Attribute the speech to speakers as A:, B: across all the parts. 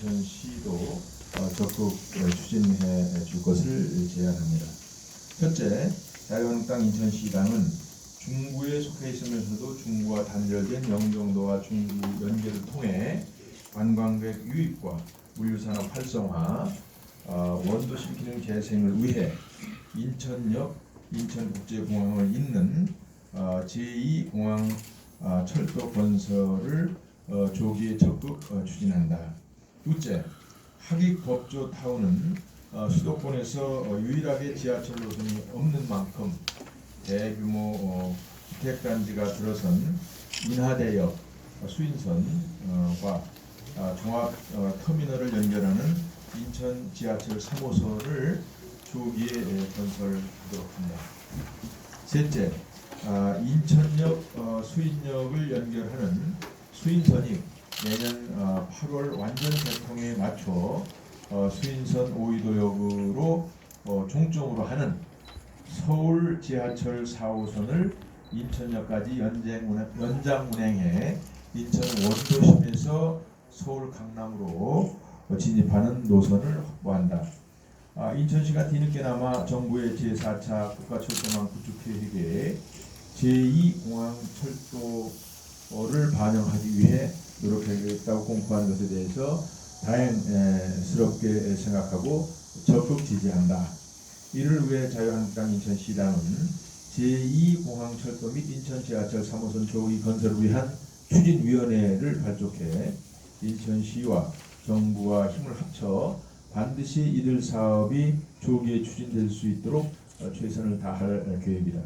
A: 인천시도 어, 적극 어, 추진해 줄 것을 제안합니다. 첫째, 자유한국당 인천시당은 중구에 속해 있으면서도 중구와 단절된 영종도와 중구 연계를 통해 관광객 유입과 물류산업 활성화, 어, 원도심 기능 재생을 위해 인천역, 인천국제공항을 잇는 어, 제2공항 어, 철도 건설을 어, 조기에 적극 어, 추진한다. 둘째, 하객 법조 타운은 어, 수도권에서 어, 유일하게 지하철 노선이 없는 만큼 대규모 어, 주택단지가 들어선 인하대역 어, 수인선과 어, 종합 어, 터미널을 연결하는 인천 지하철 3호선을 조기에 예, 건설하도록 한다. 셋째, 아, 인천역 어, 수인역을 연결하는 수인선이 내년 어, 8월 완전 개통에 맞춰 어, 수인선 오이도역으로 어, 종점으로 하는 서울 지하철 4호선을 인천역까지 연장 연장 운행해 인천 원도심에서 서울 강남으로 어, 진입하는 노선을 확보한다. 아, 인천시가 뒤늦게나마 정부의 제4차 국가철도망 구축 계획에 제2공항 철도를 반영하기 위해 노력하겠다고 공포하는 것에 대해서 다행스럽게 생각하고 적극 지지한다. 이를 위해 자유한국당 인천시당은 제2공항 철도 및 인천 지하철 3호선 조기 건설을 위한 추진위원회를 발족해 인천시와 정부와 힘을 합쳐 반드시 이들 사업이 조기에 추진될 수 있도록 어, 최선을 다할 계획이다.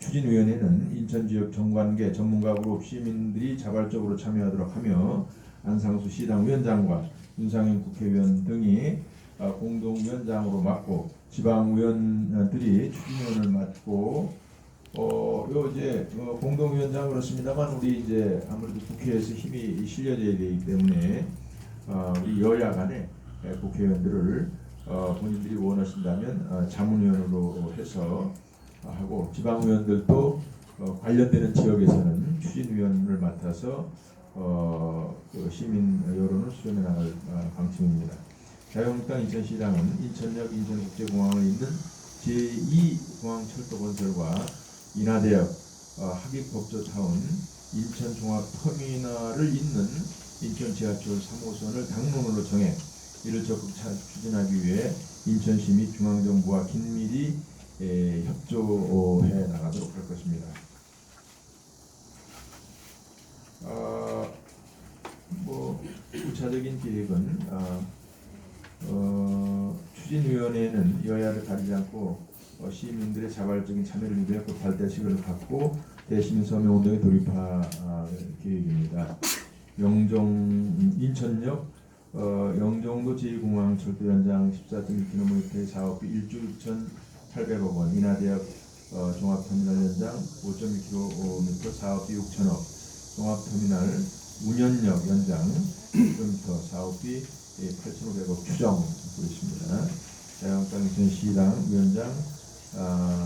A: 추진위원회는 인천 지역 정관계 전문가 그룹 시민들이 자발적으로 참여하도록 하며 안상수 시당 위원장과 윤상현 국회의원 등이 어, 공동위원장으로 맡고 지방위원들이 추진위원을 맡고 어, 요 이제 어, 공동위원장 그렇습니다만 우리 이제 아무래도 국회에서 힘이 실려져야 되기 때문에 어, 우리 여야 간에 예, 국회의원들을 어, 본인들이 원하신다면 어, 자문위원으로 해서 어, 하고 지방의원들도 어, 관련되는 지역에서는 추진위원을 맡아서 어, 그 시민 여론을 수렴해 나갈 어, 방침입니다. 자유한국당 인천시당은 인천역 인천국제공항을 잇는 제2공항 철도 건설과 인하대역, 어, 하객법조타운, 인천종합터미널을 잇는 인천 지하철 3호선을 당론으로 정해 이를 적극 차- 추진하기 위해 인천시 및 중앙정부와 긴밀히 에, 협조해 나가도록 할 것입니다. 어, 뭐 구체적인 계획은 어, 어, 추진위원회는 여야를 가리지 않고 어, 시민들의 자발적인 참여를 위해 발대식을 갖고 대시민 서명 운동에 돌입할 계획입니다. 영종 인천역 어, 영종도 제2공항 철도 연장 14.1km 사업비 1조 6,800억 원, 인하대역 어, 종합터미널 연장 5.1km 사업비 6천억, 종합터미널 운연역 연장 1km 사업비 8,500억 추정 보겠습니다. 자유한국당 인천시당 위원장 아, 안상수 어,